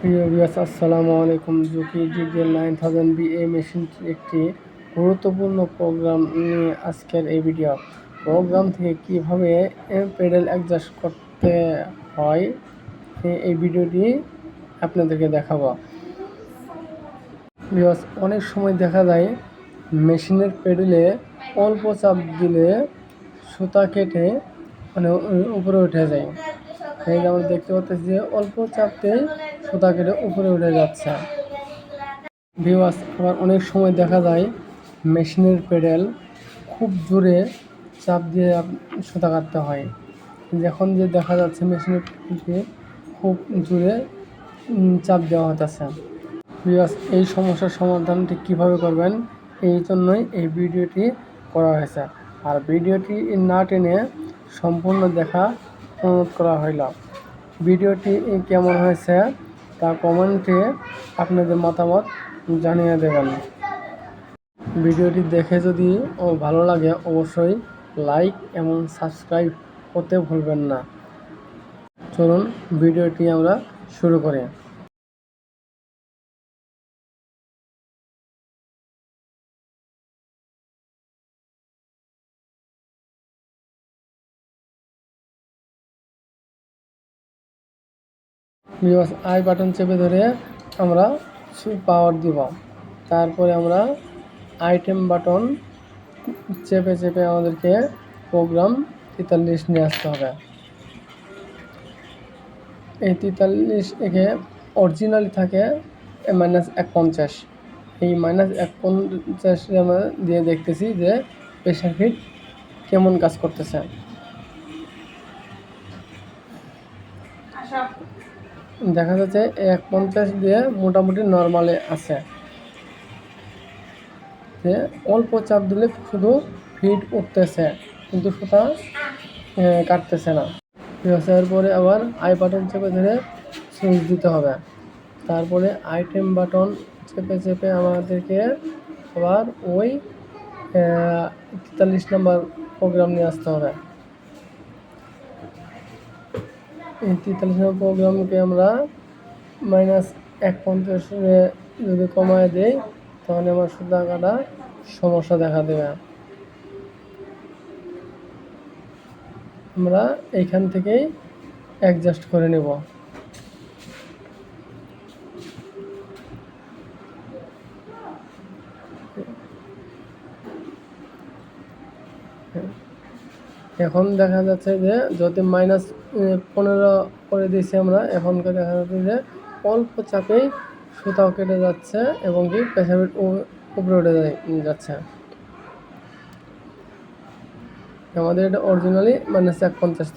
প্রিয় বিয়াস আসসালামু আলাইকুম। Juki diesel nine thousand B এই মেশিনটি একটি গুরুত্বপূর্ণ প্রোগ্রাম নিয়ে আজকের এই ভিডিও প্রোগ্রাম থেকে কীভাবে পেডেল অ্যাডজাস্ট করতে হয় এ- এই ভিডিওটি আপনাদেরকে দেখাবো। বিকজ অনেক সময় দেখা যায়, মেশিনের পেডেলে অল্প চাপ দিলে সুতা কেটে মানে উপরে উঠে যায়। এই আমরা দেখতে পাচ্ছি যে অল্প চাপতে সুতা কেটে উপরে উঠে যাচ্ছে। ভিওয়াস আবার অনেক সময় দেখা যায় মেশিনের পেডেল খুব জোরে চাপ দিয়ে সুতা কাটতে হয়। যখন যে দেখা যাচ্ছে মেশিনের খুব জোরে চাপ দেওয়া হতেছে ভিওয়াস এই সমস্যার সমাধানটি কীভাবে করবেন? এই জন্যই এই ভিডিওটি করা হয়েছে। আর ভিডিওটি না টেনে সম্পূর্ণ দেখা অনুরোধ করা হইল। ভিডিওটি কেমন হয়েছে? তা কমেন্টে আপনাদের মতামত জানিয়ে দেবেন। ভিডিওটি দেখে যদি ও ভালো লাগে, অবশ্যই লাইক এবং সাবস্ক্রাইব করতে ভুলবেন না। চলুন, ভিডিওটি আমরা শুরু করি। বিকজ আই বাটন চেপে ধরে আমরা পাওয়ার দিব। তারপরে আমরা আইটেম বাটন চেপে চেপে আমাদেরকে প্রোগ্রাম তেতাল্লিশ নিয়ে আসতে হবে। এই তেতাল্লিশ একে অরিজিনালি থাকে মাইনাস এক পঞ্চাশ এই মাইনাস এক পঞ্চাশ আমরা দিয়ে দেখতেছি যে প্রেশার ফিট কেমন কাজ করতেছে। দেখা যাচ্ছে এক পঞ্চাশ দিয়ে মোটামুটি নর্মালে আছে। যে অল্প চাপ দিলে শুধু ফিট উঠতেছে, কিন্তু সুতা কাটতেছে না। ব্যবসায়ের পরে আবার আই বাটন চেপে ধরে সুইচ দিতে হবে। তারপরে আইটেম বাটন চেপে চেপে আমাদেরকে আবার ওই তেতাল্লিশ নাম্বার প্রোগ্রাম নিয়ে আসতে হবে। এই তেতাল্লিশ নম্বর প্রোগ্রামকে আমরা মাইনাস এক পঞ্চাশে যদি কমায় দেই, তাহলে আমার শুধু আঁকাটা সমস্যা দেখা দেবে। আমরা এইখান থেকেই অ্যাডজাস্ট করে নেব। এখন দেখা যাচ্ছে যে যদি মাইনাস পনেরো করে দিয়েছি আমরা এখনকে দেখা যাচ্ছে যে অল্প চাপেই সুতাও কেটে যাচ্ছে এবং কি পেশাবের উপরে উঠে যাচ্ছে। আমাদের এটা অরিজিনালি মাইনাস এক পঞ্চাশ